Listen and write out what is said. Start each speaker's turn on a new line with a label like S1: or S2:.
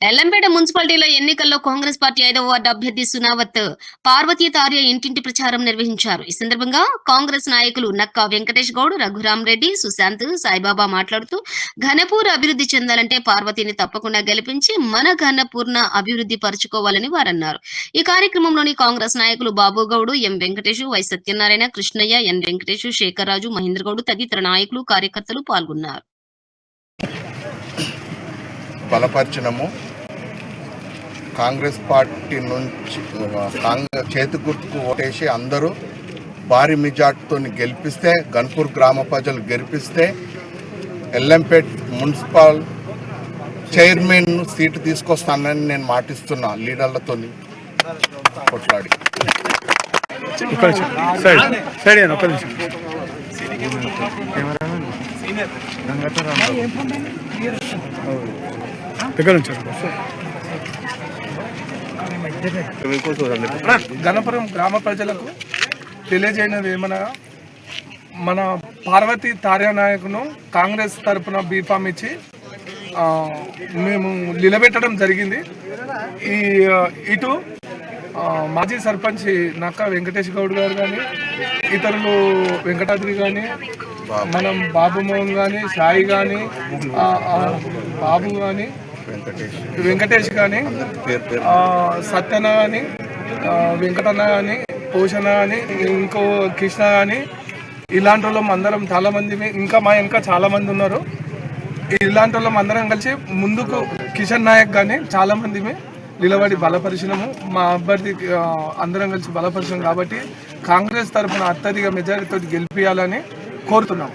S1: ఎల్లంపేట మున్సిపాలిటీలో ఎన్నికల్లో కాంగ్రెస్ పార్టీ ఐదవ వార్డు అభ్యర్థి సునావత్ పార్వతీ తార్య ఇంటింటి ప్రచారం నిర్వహించారు. ఈ సందర్భంగా కాంగ్రెస్ నాయకులు నక్కా వెంకటేష్ గౌడ్ రఘురాం రెడ్డి సుశాంత్ సాయిబాబా మాట్లాడుతూ ఘనపూర్ అభివృద్ధి చెందాలంటే పార్వతిని తప్పకుండా గెలిపించి మన ఘనపూర్ణ అభివృద్ధి పరుచుకోవాలని వారన్నారు. ఈ కార్యక్రమంలోని కాంగ్రెస్ నాయకులు Babu Goud M Venkatesh Y Satyanarayana Krishnaiah N Venkatesh Shekar Raju Mahendra Goud తదితర నాయకులు కార్యకర్తలు పాల్గొన్నారు.
S2: బలపరచడము కాంగ్రెస్ పార్టీ నుంచి కాంగ్రెస్ చేతి గుర్తుకు ఓటేసి అందరూ భారీ మెజార్టీతో గెలిపిస్తే గన్పూర్ గ్రామ ప్రజలు గెలిపిస్తే ఎల్లంపేట్ మున్సిపల్ చైర్మన్ సీటు తీసుకొస్తానని నేను మాటిస్తున్నా లీడర్లతో కొట్లాడి.
S3: దగ్గర
S4: గణపురం గ్రామ ప్రజలకు తెలియజేయనది ఏమనగా మన పార్వతి తార్యనాయకును కాంగ్రెస్ తరపున బీఫామ్ ఇచ్చి మేము నిలబెట్టడం జరిగింది. ఈ ఇటు మాజీ సర్పంచ్ నక్క వెంకటేష్ గౌడ్ గారు కానీ ఇతరులు వెంకటాద్రి కానీ మనం బాబు మోహన్ కానీ సాయి కానీ బాబు కానీ
S2: వెంకటేష్.
S4: కానీ సత్యన కానీ వెంకటన్న కానీ పోషణ కానీ ఇంకో కృష్ణ కానీ ఇలాంటి వాళ్ళం అందరం చాలా మంది ఇంకా మా వెనక చాలా మంది ఉన్నారు. ఇలాంటి వాళ్ళం అందరం కలిసి ముందుకు కిషన్ నాయక్ కానీ చాలా మంది నిలబడి బలపరిచినాము. మా అభ్యర్థి అందరం కలిసి బలపరిచినాం కాబట్టి కాంగ్రెస్ తరఫున అత్యధిక మెజారిటీతో గెలిపించాలని కోరుతున్నాము